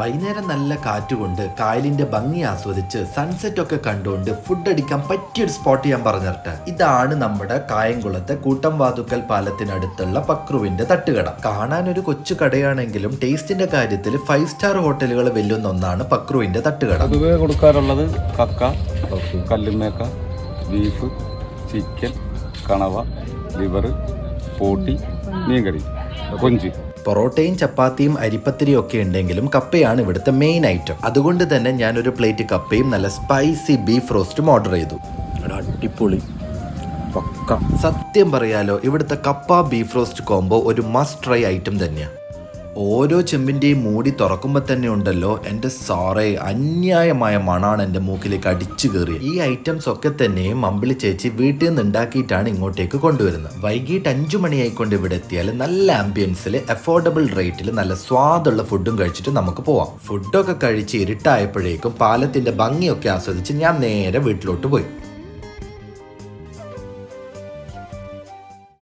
വൈകുന്നേരം നല്ല കാറ്റുകൊണ്ട് കായലിന്റെ ഭംഗി ആസ്വദിച്ച് സൺസെറ്റ് ഒക്കെ കണ്ടുകൊണ്ട് ഫുഡ് അടിക്കാൻ പറ്റിയൊരു സ്പോട്ട് ഞാൻ പറഞ്ഞിട്ട് ഇതാണ് നമ്മുടെ കായംകുളത്തെ കൂട്ടം വാതുക്കൽ പാലത്തിനടുത്തുള്ള പക്രുവിന്റെ തട്ടുകട. കാണാൻ ഒരു കൊച്ചു കടയാണെങ്കിലും ടേസ്റ്റിന്റെ കാര്യത്തിൽ ഫൈവ് സ്റ്റാർ ഹോട്ടലുകൾ വെല്ലുന്ന ഒന്നാണ് പക്രുവിന്റെ തട്ടുകട. കൊടുക്കാറുള്ളത് കക്ക കല്ലുമേക്ക ബീഫ് ചിക്കൻ കണവ ലിവർ പോട്ടി മീൻകറി കൊഞ്ച്. പൊറോട്ടയും ചപ്പാത്തിയും അരിപ്പത്തിരിയും ഒക്കെ ഉണ്ടെങ്കിലും കപ്പയാണ് ഇവിടുത്തെ മെയിൻ ഐറ്റം അതുകൊണ്ട് തന്നെ ഞാൻ ഒരു പ്ലേറ്റ് കപ്പയും നല്ല സ്പൈസി ബീഫ് റോസ്റ്റും ഓർഡർ ചെയ്തു. അടിപൊളി. പക്ക. സത്യം പറയാലോ ഇവിടുത്തെ കപ്പ ബീഫ് റോസ്റ്റ് കോംബോ ഒരു മസ്റ്റ് ട്രൈ ഐറ്റം തന്നെയാണ് ഓരോ ചെമ്പിന്റെയും മൂടി തുറക്കുമ്പോൾ തന്നെ ഉണ്ടല്ലോ എന്റെ സാറേ അന്യായമായ മണാണ് എന്റെ മൂക്കിലേക്ക് അടിച്ചു കയറിയത്. ഈ ഐറ്റംസ് ഒക്കെ തന്നെയും മമ്പിളി ചേച്ചി വീട്ടിൽ നിന്ന് ഉണ്ടാക്കിയിട്ടാണ് ഇങ്ങോട്ടേക്ക് കൊണ്ടുവരുന്നത്. വൈകിട്ട് അഞ്ചു മണിയായിക്കൊണ്ട് ഇവിടെ എത്തിയാൽ നല്ല ആംബിയൻസിൽ അഫോർഡബിൾ റേറ്റിൽ നല്ല സ്വാദുള്ള ഫുഡും കഴിച്ചിട്ട് നമുക്ക് പോവാം. ഫുഡൊക്കെ കഴിച്ച് ഇരുട്ടായപ്പോഴേക്കും പാലത്തിന്റെ ഭംഗിയൊക്കെ ആസ്വദിച്ച് ഞാൻ നേരെ വീട്ടിലോട്ട് പോയി.